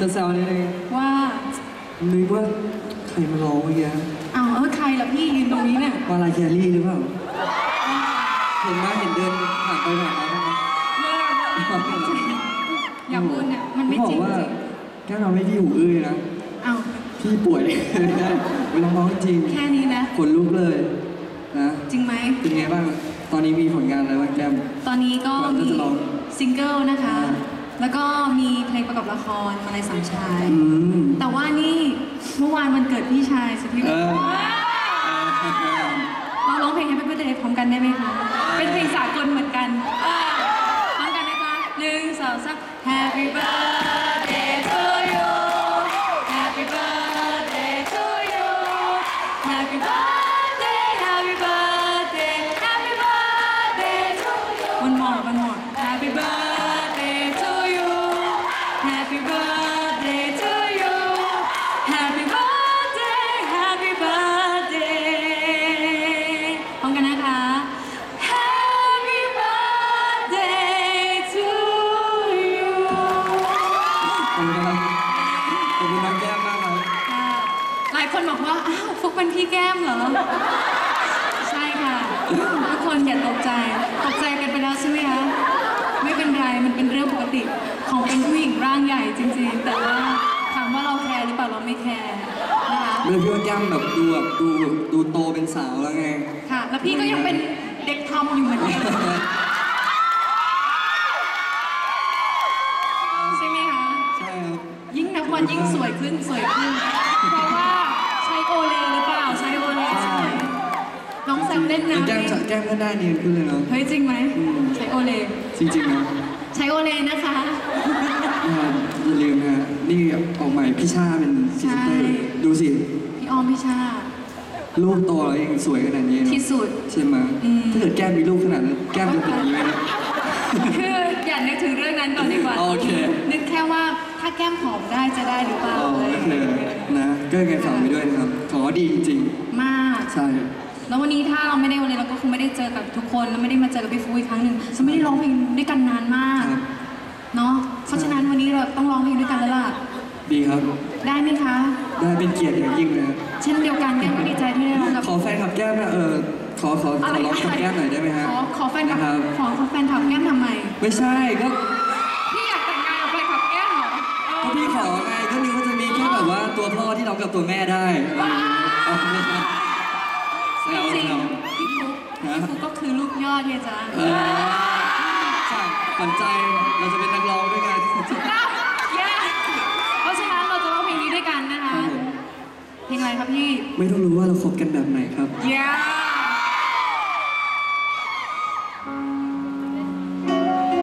จะแซวนิดนึงว่านึกว่าใครมาร้องเมื่อกี้อ้าวเออใครล่ะพี่ยืนตรงนี้เนี่ย มาลายแครี่หรือเปล่า เห็นไหมเห็นเดินผ่านไปผ่านมาบ้างไหมอย่าพูดเนี่ยมันไม่จริงเขาบอกว่าจริงแค่เราไม่ที่หูอื้อนะอ้าวพี่ป่วยไม่ได้เวลาร้องจริง แค่นี้นะขนลุกเลยนะจริงไหมเป็นไงบ้าง ตอนนี้มีผลงานอะไรบ้างแก้มตอนนี้ก็ก่อนที่มีจะลองซิงเกิลนะคะอ่าแล้วก็มีเพลงประกอบ ละครมาในสามชาย อืม แต่ว่านี่เมื่อวานวันเกิดพี่ชายสิพี่เออ เราร้องเพลง Happy Birthday พร้อมกันได้ไหมคะ เป็นเพลงสากลเหมือนกันอ่าพร้อมกันนะคะหนึ่งสองสาม Happy Birthday to you Happy Birthday to you Happy Birthday Happy Birthday to you Happy Birthday Happy Birthday พร้อมกันนะคะ Happy Birthday to you ขอบคุณครับขอบคุณน้องแก้มมากครับค่ะหลายคนบอกว่า อ้าวฟุกเป็นพี่แก้มเหรอ ใช่ค่ะ ทุกคนอย่าตกใจ ตกใจกันไป ของเป็นผู้หญิงร่างใหญ่จริงๆ แต่ว่าถามว่าเราแคร์หรือเปล่าเราไม่แคร์นะคะเลยพี่ว่าแก้มแบบดูแบบดูดูโตเป็นสาวแล้วไง ค่ะ แล้วพี่ก็ยังเป็นเด็กทอมอยู่เหมือนเดิมใช่ไหมคะ ใช่ครับ ยิ่งนับวันยิ่งสวยขึ้นสวยขึ้น ล่นแต่น้ำแก้มเองจะแก้มก็ได้เนียนขึ้นเลยเนาะเฮ้ยจริงไหมอืมใช้โอเลจริงๆนะใช้โอเลนะคะนะครับอย่าลืมนะฮะนี่ออกใหม่พี่ชาเป็นพรีเซนเตอใช่ร์ดูสิพี่ออมพี่ชาลูกโตแล้วยังสวยขนาดนี้เนอะที่สุดใช่ไหมอืมถ้าเกิดแก้มมีลูกขนาดนั้นแก้มจะเป็นอย่างนี้ไหมเนี่ยคืออย่านึกถึงเรื่องนั้นก่อนดีกว่าโอเคนึกแค่ว่าถ้าแก้มหอมได้จะได้หรือเปล่าอ๋อโอเคนะก็ยังไงฝากไปด้วยนะครับของก็ดีจริงมากๆใช่ แล้ววันนี้ถ้าเราไม่ได้วันนี้เราก็คงไม่ได้เจอกับทุกคนแล้วไม่ได้มาเจอกับพี่ฟูอีกครั้งหนึ่งฉันไม่ได้ร้องเพลงด้วยกันนานมากครับเนาะเพราะฉะนั้นวันนี้เราต้องร้องเพลงด้วยกันแล้วล่ะดีครับ ได้ไหมคะ ได้เป็นเกียรติอย่างยิ่งเลยเช่นเดียวกันแก้มก็ดีใจที่ได้ร้องกับ ขอแฟนคลับแก้มนะเออขอขอขอร้องกับแก้มหน่อยได้ไหมฮะขอขอแฟนคลับนะครับ ขอขอแฟนคลับแก้มทำไมไม่ใช่ก็พี่อยากแต่งงานกับแฟนคลับแก้มเหรอเออก็พี่ขอไงก็นึกว่าจะมีแค่แบบว่าตัวพ่อที่ร้องกับตัวแม่ได้เอาไม่ใช่ แซวจริงแซวๆพี่ฟุ๊กฮะพี่ฟุ๊กก็คือลูกยอดเนี่ยจ้าเออใช่ขวัญใจเราจะเป็นนักร้องด้วยกันแย่เพราะฉะนั้นเราจะร้องเพลงนี้ด้วยกันนะคะครับผมเพลงอะไรครับพี่ ไม่ต้องรู้ว่าเราคบกันแบบไหนครับ Yeah